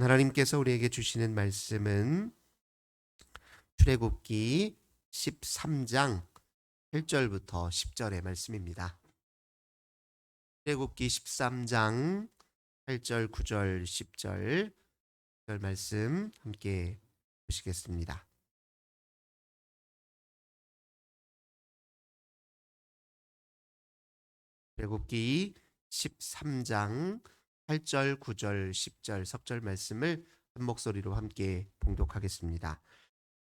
하나님께서 우리에게 주시는 말씀은 출애굽기 13장 1절부터 10절의 말씀입니다. 출애굽기 13장 8절, 9절, 10절 절 말씀 함께 보시겠습니다. 출애굽기 13장 8절, 9절, 10절 석절 말씀을 한 목소리로 함께 봉독하겠습니다.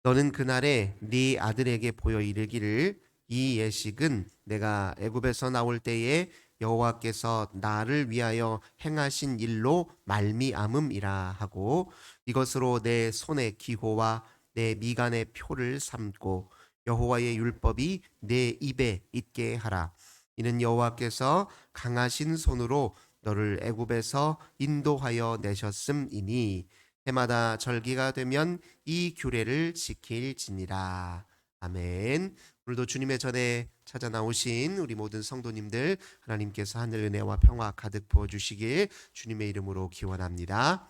너는 그날에 네 아들에게 보여 이르기를 이 예식은 내가 애굽에서 나올 때에 여호와께서 나를 위하여 행하신 일로 말미암음이라 하고 이것으로 내 손의 기호와 내 미간의 표를 삼고 여호와의 율법이 내 입에 있게 하라 이는 여호와께서 강하신 손으로 너를 애굽에서 인도하여 내셨음이니 해마다 절기가 되면 이 규례를 지킬지니라. 아멘. 오늘도 주님의 전에 찾아 나오신 우리 모든 성도님들 하나님께서 하늘 은혜와 평화 가득 부어 주시길 주님의 이름으로 기원합니다.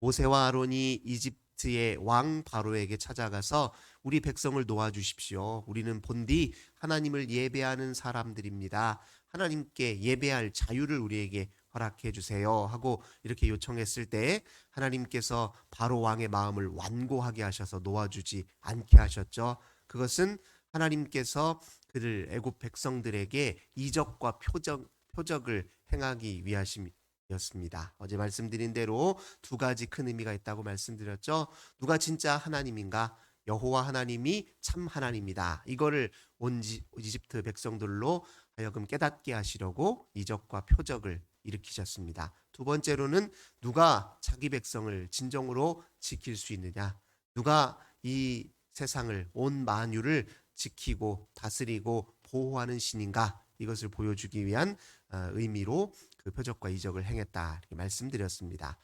모세와 아론이 이집트의 왕 바로에게 찾아가서 우리 백성을 놓아 주십시오. 우리는 본디 하나님을 예배하는 사람들입니다. 하나님께 예배할 자유를 우리에게 허락해 주세요 하고 이렇게 요청했을 때 하나님께서 바로 왕의 마음을 완고하게 하셔서 놓아주지 않게 하셨죠. 그것은 하나님께서 그를 애굽 백성들에게 이적과 표적 표적을 행하기 위하심이었습니다. 어제 말씀드린 대로 두 가지 큰 의미가 있다고 말씀드렸죠. 누가 진짜 하나님인가? 여호와 하나님이 참 하나님이다. 이거를 온 이집트 백성들로 하여금 깨닫게 하시려고 이적과 표적을 일으키셨습니다. 두 번째로는 누가 자기 백성을 진정으로 지킬 수 있느냐? 누가 이 세상을 온 만유를 지키고 다스리고 보호하는 신인가? 이것을 보여주기 위한 어, 의미로 그 표적과 이적을 행했다 이렇게 말씀드렸습니다.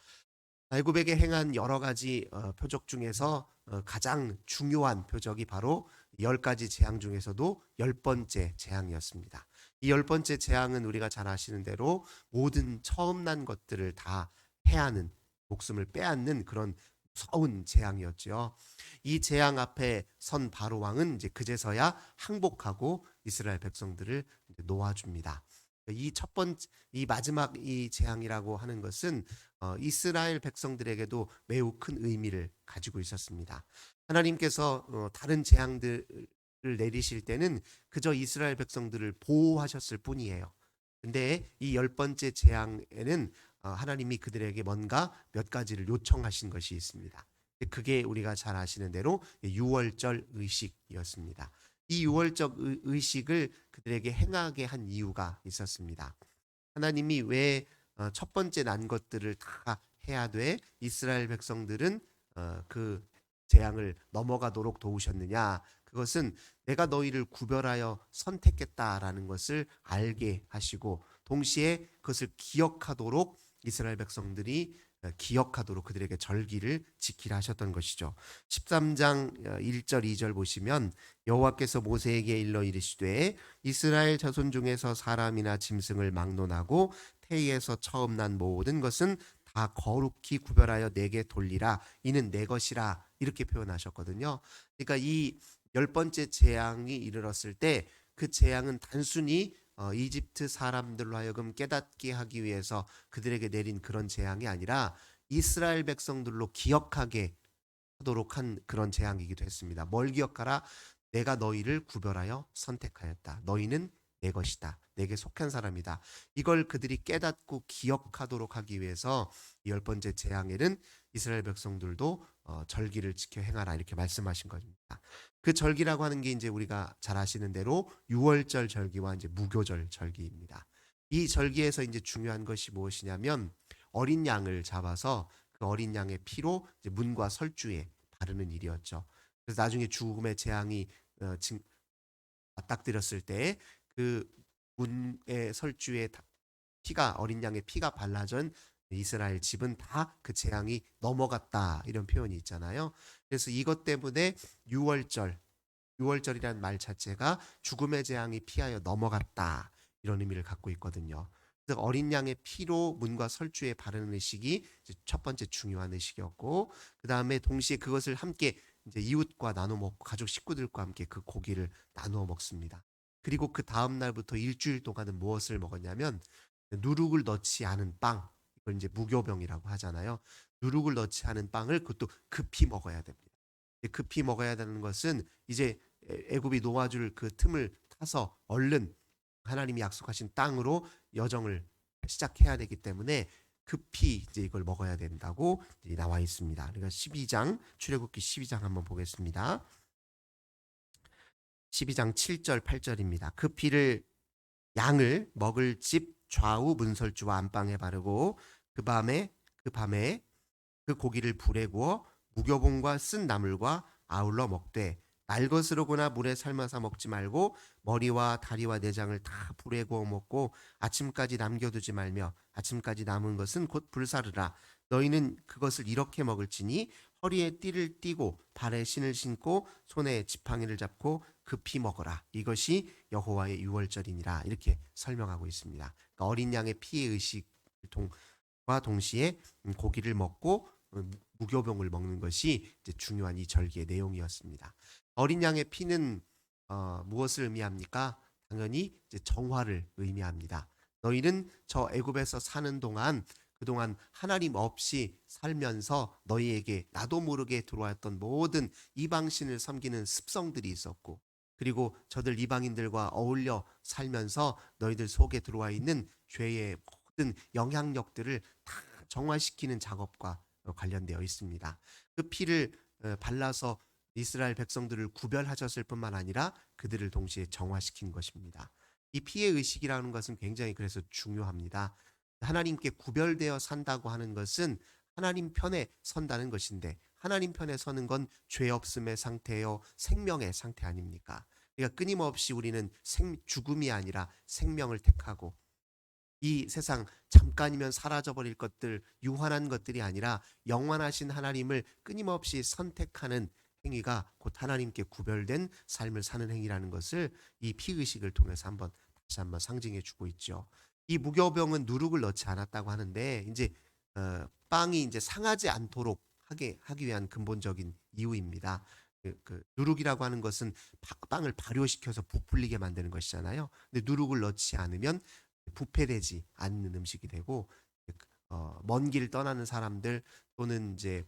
애굽에게 행한 여러 가지 어, 표적 중에서 어, 가장 중요한 표적이 바로 열 가지 재앙 중에서도 열 번째 재앙이었습니다. 이 열 번째 재앙은 우리가 잘 아시는 대로 모든 처음 난 것들을 다 해하는 목숨을 빼앗는 그런 무서운 재앙이었죠. 이 재앙 앞에 선 바로 왕은 이제 그제서야 항복하고 이스라엘 백성들을 놓아줍니다. 이 첫 번째, 이 마지막 이 재앙이라고 하는 것은 어, 이스라엘 백성들에게도 매우 큰 의미를 가지고 있었습니다. 하나님께서 어, 다른 재앙들을 내리실 때는 그저 이스라엘 백성들을 보호하셨을 뿐이에요. 근데 이 열 번째 재앙에는 어, 하나님이 그들에게 뭔가 몇 가지를 요청하신 것이 있습니다. 그게 우리가 잘 아시는 대로 유월절 의식이었습니다. 이 유월적 의식을 그들에게 행하게 한 이유가 있었습니다. 하나님이 왜 첫 번째 난 것들을 다 해야 돼 이스라엘 백성들은 그 재앙을 넘어가도록 도우셨느냐? 그것은 내가 너희를 구별하여 선택했다라는 것을 알게 하시고 동시에 그것을 기억하도록 이스라엘 백성들이 어, 기억하도록 그들에게 절기를 지키라 하셨던 것이죠. 13장 1절 어, 2절 보시면 여호와께서 모세에게 일러 이르시되 이스라엘 자손 중에서 사람이나 짐승을 막론하고 태에서 처음 난 모든 것은 다 거룩히 구별하여 내게 돌리라 이는 내 것이라 이렇게 표현하셨거든요. 그러니까 이 열 번째 재앙이 이르렀을 때 그 재앙은 단순히 어, 이집트 사람들로 하여금 깨닫게 하기 위해서 그들에게 내린 그런 재앙이 아니라 이스라엘 백성들로 기억하게 하도록 한 그런 재앙이기도 했습니다. 뭘 기억하라? 내가 너희를 구별하여 선택하였다. 너희는 내 것이다. 내게 속한 사람이다. 이걸 그들이 깨닫고 기억하도록 하기 위해서 열 번째 재앙에는 이스라엘 백성들도 어, 절기를 지켜 행하라 이렇게 말씀하신 겁니다. 그 절기라고 하는 게 이제 우리가 잘 아시는 대로 유월절 절기와 이제 무교절 절기입니다. 이 절기에서 이제 중요한 것이 무엇이냐면 어린 양을 잡아서 그 어린 양의 피로 문과 설주에 바르는 일이었죠. 그래서 나중에 죽음의 재앙이 어, 맞닥뜨렸을 때 그 문의 설주에 피가 어린 양의 피가 발라진 이스라엘 집은 다 그 재앙이 넘어갔다 이런 표현이 있잖아요. 그래서 이것 때문에 6월절 6월절이라는 말 자체가 죽음의 재앙이 피하여 넘어갔다 이런 의미를 갖고 있거든요. 그래서 어린 양의 피로 문과 설주에 바르는 의식이 첫 번째 중요한 의식이었고 그 다음에 동시에 그것을 함께 이제 이웃과 나눠 먹고 가족 식구들과 함께 그 고기를 나누어 먹습니다. 그리고 그 다음 날부터 일주일 동안은 무엇을 먹었냐면 누룩을 넣지 않은 빵 이걸 이제 무교병이라고 하잖아요. 누룩을 넣지 않은 빵을 그것도 급히 먹어야 됩니다. 급히 먹어야 되는 것은 이제 애- 애굽이 놓아줄 그 틈을 타서 얼른 하나님이 약속하신 땅으로 여정을 시작해야 되기 때문에 급히 이제 이걸 먹어야 된다고 나와 있습니다. 그러니까 12장 출애굽기 12장 한번 보겠습니다. 12장 7절 8절입니다. 그 피를 양을 먹을 집 좌우 문설주와 안방에 바르고 그 밤에 그 밤에 그 고기를 불에 구워 무교봉과 쓴 나물과 아울러 먹되 날것으로거나 물에 삶아서 먹지 말고 머리와 다리와 내장을 다 불에 구워 먹고 아침까지 남겨두지 말며 아침까지 남은 것은 곧 불사르라 너희는 그것을 이렇게 먹을지니 허리에 띠를 띠고 발에 신을 신고 손에 지팡이를 잡고 급히 먹어라 이것이 여호와의 유월절이니라 이렇게 설명하고 있습니다. 그러니까 어린 양의 피의 의식과 동시에 음, 고기를 먹고 음, 무교병을 먹는 것이 중요한 이 절기의 내용이었습니다. 어린 양의 피는 어, 무엇을 의미합니까? 당연히 정화를 의미합니다. 너희는 저 애굽에서 사는 동안 그동안 하나님 없이 살면서 너희에게 나도 모르게 들어왔던 모든 이방신을 섬기는 습성들이 있었고 그리고 저들 이방인들과 어울려 살면서 너희들 속에 들어와 있는 죄의 모든 영향력들을 다 정화시키는 작업과 어, 관련되어 있습니다. 그 피를 어, 발라서 이스라엘 백성들을 구별하셨을 뿐만 아니라 그들을 동시에 정화시킨 것입니다. 이 피의 의식이라는 것은 굉장히 그래서 중요합니다. 하나님께 구별되어 산다고 하는 것은 하나님 편에 선다는 것인데 하나님 편에 서는 건 죄 없음의 상태요 생명의 상태 아닙니까? 그러니까 끊임없이 우리는 생, 죽음이 아니라 생명을 택하고 이 세상 잠깐이면 사라져 버릴 것들 유한한 것들이 아니라 영원하신 하나님을 끊임없이 선택하는 행위가 곧 하나님께 구별된 삶을 사는 행위라는 것을 이 피의식을 통해서 한번 다시 한번 상징해 주고 있죠. 이 무교병은 누룩을 넣지 않았다고 하는데 이제 어, 빵이 이제 상하지 않도록 하게 하기 위한 근본적인 이유입니다. 그, 그 누룩이라고 하는 것은 바- 빵을 발효시켜서 부풀리게 만드는 것이잖아요. 근데 누룩을 넣지 않으면 부패되지 않는 음식이 되고 어, 먼길 떠나는 사람들 또는 이제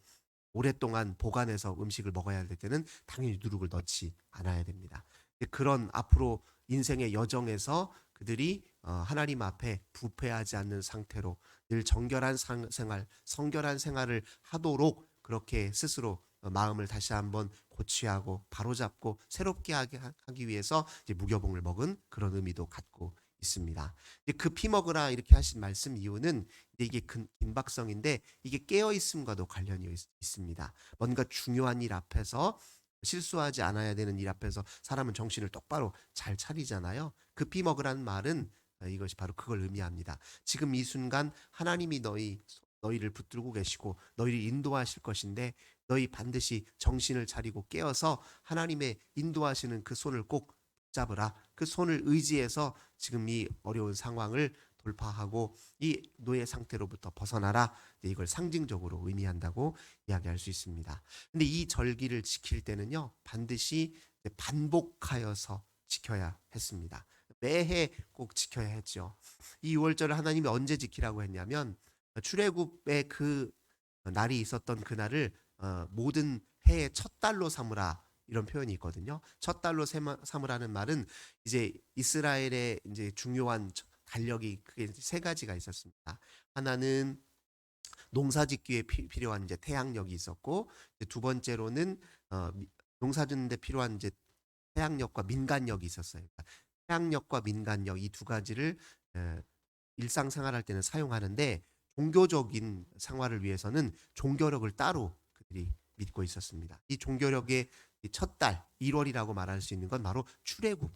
오랫동안 보관해서 음식을 먹어야 될 때는 당연히 누룩을 넣지 않아야 됩니다. 그런 앞으로 인생의 여정에서 그들이 어, 하나님 앞에 부패하지 않는 상태로 늘 정결한 상- 생활, 성결한 생활을 하도록 그렇게 스스로 어, 마음을 다시 한번 고취하고 바로잡고 새롭게 하기 위해서 무교봉을 먹은 그런 의미도 갖고 있습니다. 그피 먹으라 이렇게 하신 말씀 이유는 이게 근- 긴박성인데 이게 깨어 있음과도 관련이 있, 있습니다. 뭔가 중요한 일 앞에서 실수하지 않아야 되는 일 앞에서 사람은 정신을 똑바로 잘 차리잖아요. 급히 먹으라는 말은 어, 이것이 바로 그걸 의미합니다. 지금 이 순간 하나님이 너희 너희를 붙들고 계시고 너희를 인도하실 것인데 너희 반드시 정신을 차리고 깨어서 하나님의 인도하시는 그 손을 꼭 잡으라. 그 손을 의지해서 지금 이 어려운 상황을 돌파하고 이 노예 상태로부터 벗어나라. 이걸 상징적으로 의미한다고 이야기할 수 있습니다. 근데 이 절기를 지킬 때는요, 반드시 반복하여서 지켜야 했습니다. 매해 꼭 지켜야 했죠. 이 6월절을 하나님이 언제 지키라고 했냐면 출애굽의 그 날이 있었던 그날을 어, 모든 해의 첫 달로 삼으라 이런 표현이 있거든요. 첫 달로 삼으라는 말은 이제 이스라엘의 이제 중요한 저- 달력이 크게 세 가지가 있었습니다. 하나는 농사짓기에 피- 필요한 이제 태양력이 있었고 두 번째로는 어, 미- 농사짓는데 필요한 이제 태양력과 민간력이 있었어요. 태양력과 민간력 이 두 가지를 에, 일상생활할 때는 사용하는데 종교적인 생활을 위해서는 종교력을 따로 그들이 믿고 있었습니다. 이 종교력의 첫 달, 1월이라고 말할 수 있는 건 바로 출애굽이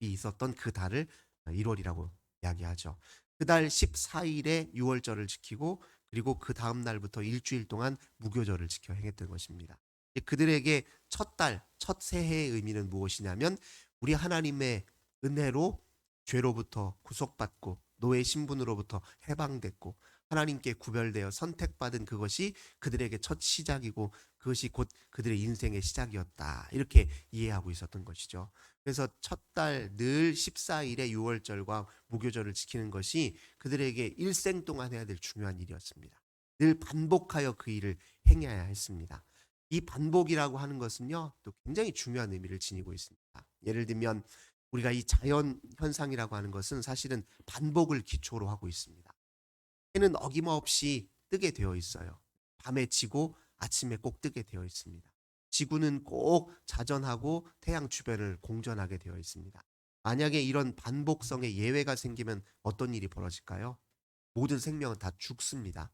있었던 그 달을 1월이라고 이야기하죠. 그 달 14일에 6월절을 지키고 그리고 그 다음 날부터 일주일 동안 무교절을 지켜 행했던 것입니다. 그들에게 첫 달, 첫 새해의 의미는 무엇이냐면 우리 하나님의 은혜로 죄로부터 구속받고 노예 신분으로부터 해방됐고 하나님께 구별되어 선택받은 그것이 그들에게 첫 시작이고 그것이 곧 그들의 인생의 시작이었다. 이렇게 이해하고 있었던 것이죠. 그래서 첫 달 늘 14일의 유월절과 무교절을 지키는 것이 그들에게 일생 동안 해야 될 중요한 일이었습니다. 늘 반복하여 그 일을 행해야 했습니다. 이 반복이라고 하는 것은요, 또 굉장히 중요한 의미를 지니고 있습니다. 예를 들면 우리가 이 자연 현상이라고 하는 것은 사실은 반복을 기초로 하고 있습니다. 해는 어김없이 뜨게 되어 있어요. 밤에 지고 아침에 꼭 뜨게 되어 있습니다. 지구는 꼭 자전하고 태양 주변을 공전하게 되어 있습니다. 만약에 이런 반복성의 예외가 생기면 어떤 일이 벌어질까요? 모든 생명은 다 죽습니다.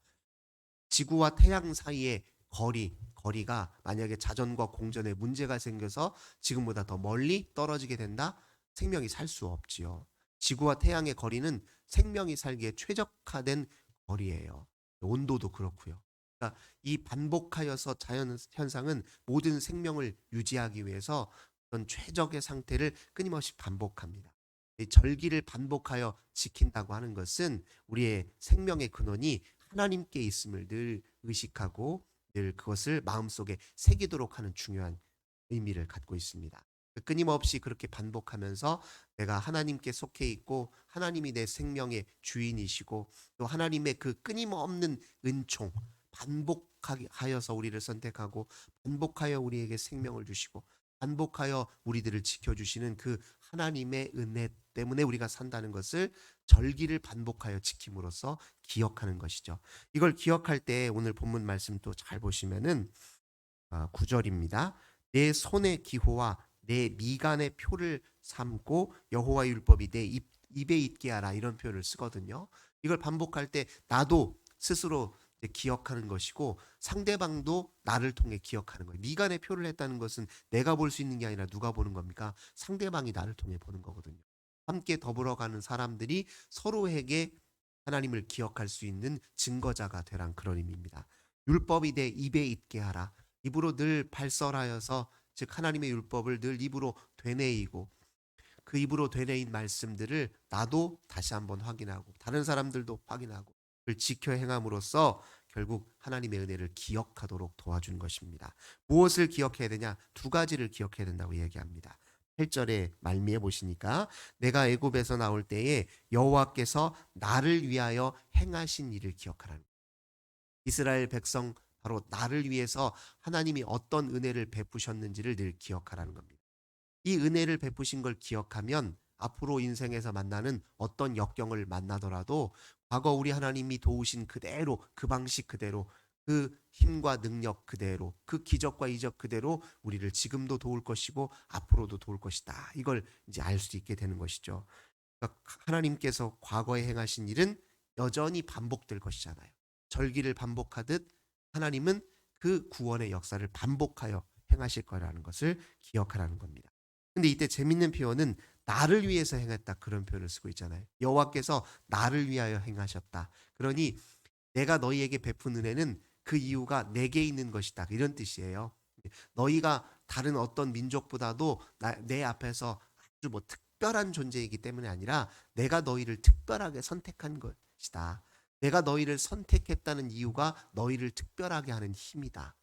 지구와 태양 사이의 거리, 거리가 만약에 자전과 공전에 문제가 생겨서 지금보다 더 멀리 떨어지게 된다? 생명이 살 수 없지요. 지구와 태양의 거리는 생명이 살기에 최적화된 거리예요. 온도도 그렇고요. 그러니까 이 반복하여서 자연 현상은 모든 생명을 유지하기 위해서 어떤 최적의 상태를 끊임없이 반복합니다. 이 절기를 반복하여 지킨다고 하는 것은 우리의 생명의 근원이 하나님께 있음을 늘 의식하고 늘 그것을 마음속에 새기도록 하는 중요한 의미를 갖고 있습니다. 끊임없이 그렇게 반복하면서 내가 하나님께 속해 있고 하나님이 내 생명의 주인이시고 또 하나님의 그 끊임없는 은총 반복하여서 우리를 선택하고 반복하여 우리에게 생명을 주시고 반복하여 우리들을 지켜주시는 그 하나님의 은혜 때문에 우리가 산다는 것을 절기를 반복하여 지킴으로써 기억하는 것이죠. 이걸 기억할 때 오늘 본문 말씀 또 잘 보시면은 아, 9절입니다. 내 손의 기호와 내 미간의 표를 삼고 여호와 율법이 내 입, 입에 있게 하라 이런 표현을 쓰거든요. 이걸 반복할 때 나도 스스로 기억하는 것이고 상대방도 나를 통해 기억하는 거예요. 미간의 표를 했다는 것은 내가 볼 수 있는 게 아니라 누가 보는 겁니까? 상대방이 나를 통해 보는 거거든요. 함께 더불어가는 사람들이 서로에게 하나님을 기억할 수 있는 증거자가 되란 그런 의미입니다. 율법이 내 입에 있게 하라. 입으로 늘 발설하여서 즉 하나님의 율법을 늘 입으로 되뇌이고 그 입으로 되뇌인 말씀들을 나도 다시 한번 확인하고 다른 사람들도 확인하고 그걸 지켜 행함으로써 결국 하나님의 은혜를 기억하도록 도와주는 것입니다. 무엇을 기억해야 되냐? 두 가지를 기억해야 된다고 얘기합니다. 8절에 말미에 보시니까 내가 애굽에서 나올 때에 여호와께서 나를 위하여 행하신 일을 기억하라는 거예요. 이스라엘 백성 바로 나를 위해서 하나님이 어떤 은혜를 베푸셨는지를 늘 기억하라는 겁니다. 이 은혜를 베푸신 걸 기억하면 앞으로 인생에서 만나는 어떤 역경을 만나더라도 과거 우리 하나님이 도우신 그대로 그 방식 그대로 그 힘과 능력 그대로 그 기적과 이적 그대로 우리를 지금도 도울 것이고 앞으로도 도울 것이다. 이걸 이제 알 수 있게 되는 것이죠. 그러니까 하나님께서 과거에 행하신 일은 여전히 반복될 것이잖아요. 절기를 반복하듯 하나님은 그 구원의 역사를 반복하여 행하실 거라는 것을 기억하라는 겁니다. 근데 이때 재밌는 표현은 나를 위해서 행했다 그런 표현을 쓰고 있잖아요. 여호와께서 나를 위하여 행하셨다. 그러니 내가 너희에게 베푼 은혜는 그 이유가 내게 있는 것이다. 이런 뜻이에요. 너희가 다른 어떤 민족보다도 나, 내 앞에서 아주 뭐 특별한 존재이기 때문에 아니라 내가 너희를 특별하게 선택한 것이다. 내가 너희를 선택했다는 이유가 너희를 특별하게 하는 힘이다.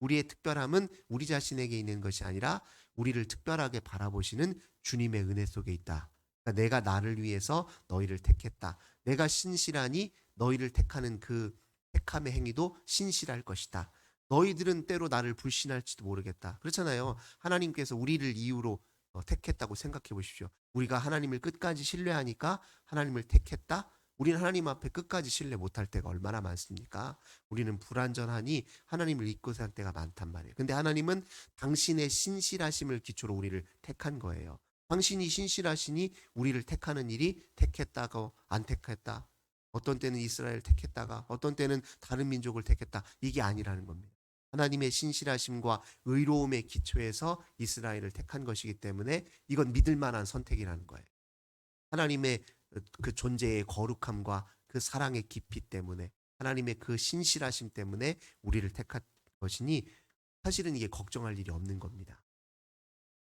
우리의 특별함은 우리 자신에게 있는 것이 아니라 우리를 특별하게 바라보시는 주님의 은혜 속에 있다. 그러니까 내가 나를 위해서 너희를 택했다. 내가 신실하니 너희를 택하는 그 택함의 행위도 신실할 것이다. 너희들은 때로 나를 불신할지도 모르겠다. 그렇잖아요. 하나님께서 우리를 이유로 어, 택했다고 생각해 보십시오. 우리가 하나님을 끝까지 신뢰하니까 하나님을 택했다. 우리는 하나님 앞에 끝까지 신뢰 못할 때가 얼마나 많습니까? 우리는 불완전하니 하나님을 잊고 살 때가 많단 말이에요. 근데 하나님은 당신의 신실하심을 기초로 우리를 택한 거예요. 당신이 신실하시니 우리를 택하는 일이 택했다고 안 택했다. 어떤 때는 이스라엘 택했다가 어떤 때는 다른 민족을 택했다. 이게 아니라는 겁니다. 하나님의 신실하심과 의로움의 기초에서 이스라엘을 택한 것이기 때문에 이건 믿을 만한 선택이라는 거예요. 하나님의 그 존재의 거룩함과 그 사랑의 깊이 때문에 하나님의 그 신실하심 때문에 우리를 택한 것이니 사실은 이게 걱정할 일이 없는 겁니다.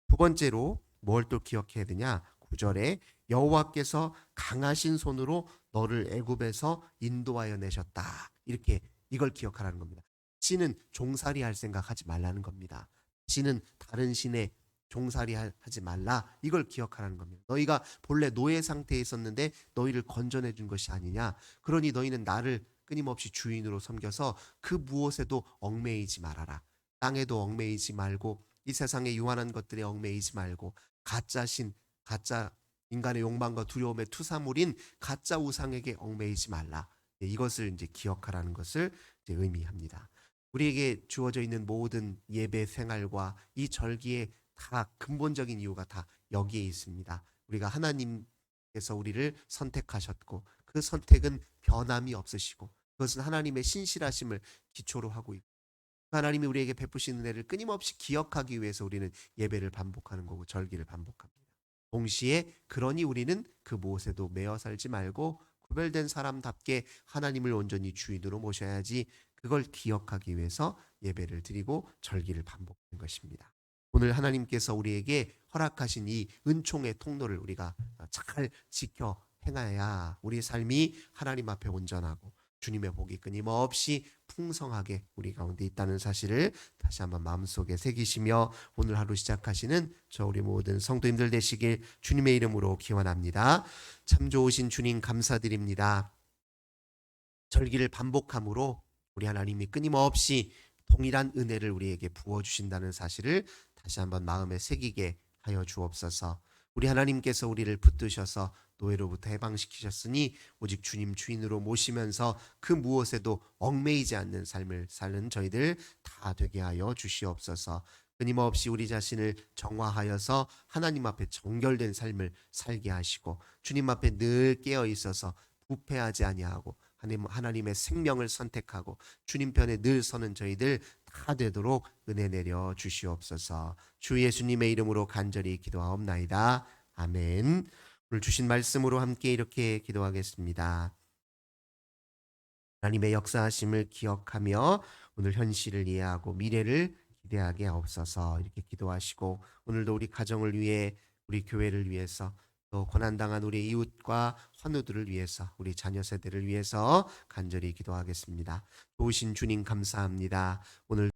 두 번째로 뭘 또 기억해야 되냐? 9절에 여호와께서 강하신 손으로 너를 애굽에서 인도하여 내셨다. 이렇게 이걸 기억하라는 겁니다. 신은 종살이 할 생각하지 말라는 겁니다. 신은 다른 신에 종살이 하- 하지 말라. 이걸 기억하라는 겁니다. 너희가 본래 노예 상태에 있었는데 너희를 건져내 준 것이 아니냐. 그러니 너희는 나를 끊임없이 주인으로 섬겨서 그 무엇에도 얽매이지 말아라. 땅에도 얽매이지 말고 이 세상의 유한한 것들에 얽매이지 말고 가짜 신, 가짜 인간의 욕망과 두려움의 투사물인 가짜 우상에게 얽매이지 말라. 네, 이것을 이제 기억하라는 것을 이제 의미합니다. 우리에게 주어져 있는 모든 예배 생활과 이 절기의 다 근본적인 이유가 다 여기에 있습니다. 우리가 하나님께서 우리를 선택하셨고 그 선택은 변함이 없으시고 그것은 하나님의 신실하심을 기초로 하고 있고 하나님이 우리에게 베푸신 은혜를 끊임없이 기억하기 위해서 우리는 예배를 반복하는 거고 절기를 반복합니다. 동시에 그러니 우리는 그 무엇에도 매어 살지 말고 구별된 사람답게 하나님을 온전히 주인으로 모셔야지 그걸 기억하기 위해서 예배를 드리고 절기를 반복하는 것입니다. 오늘 하나님께서 우리에게 허락하신 이 은총의 통로를 우리가 잘 지켜 행해야 우리 삶이 하나님 앞에 온전하고 주님의 복이 끊임없이 풍성하게 우리 가운데 있다는 사실을 다시 한번 마음속에 새기시며 오늘 하루 시작하시는 저 우리 모든 성도님들 되시길 주님의 이름으로 기원합니다. 참 좋으신 주님 감사드립니다. 절기를 반복함으로 우리 하나님이 끊임없이 동일한 은혜를 우리에게 부어 주신다는 사실을 다시 한번 마음에 새기게 하여 주옵소서. 우리 하나님께서 우리를 붙드셔서 노예로부터 해방시키셨으니 오직 주님 주인으로 모시면서 그 무엇에도 얽매이지 않는 삶을 사는 저희들 다 되게 하여 주시옵소서. 끊임없이 우리 자신을 정화하여서 하나님 앞에 정결된 삶을 살게 하시고 주님 앞에 늘 깨어 있어서 부패하지 아니하고 하나님 하나님의 생명을 선택하고 주님 편에 늘 서는 저희들 다 되도록 은혜 내려 주시옵소서. 주 예수님의 이름으로 간절히 기도하옵나이다. 아멘. 오늘 주신 말씀으로 함께 이렇게 기도하겠습니다. 하나님의 역사하심을 기억하며 오늘 현실을 이해하고 미래를 기대하게 하옵소서 이렇게 기도하시고 오늘도 우리 가정을 위해 우리 교회를 위해서 또 고난당한 우리 이웃과 환우들을 위해서 우리 자녀 세대를 위해서 간절히 기도하겠습니다. 도우신 주님 감사합니다. 오늘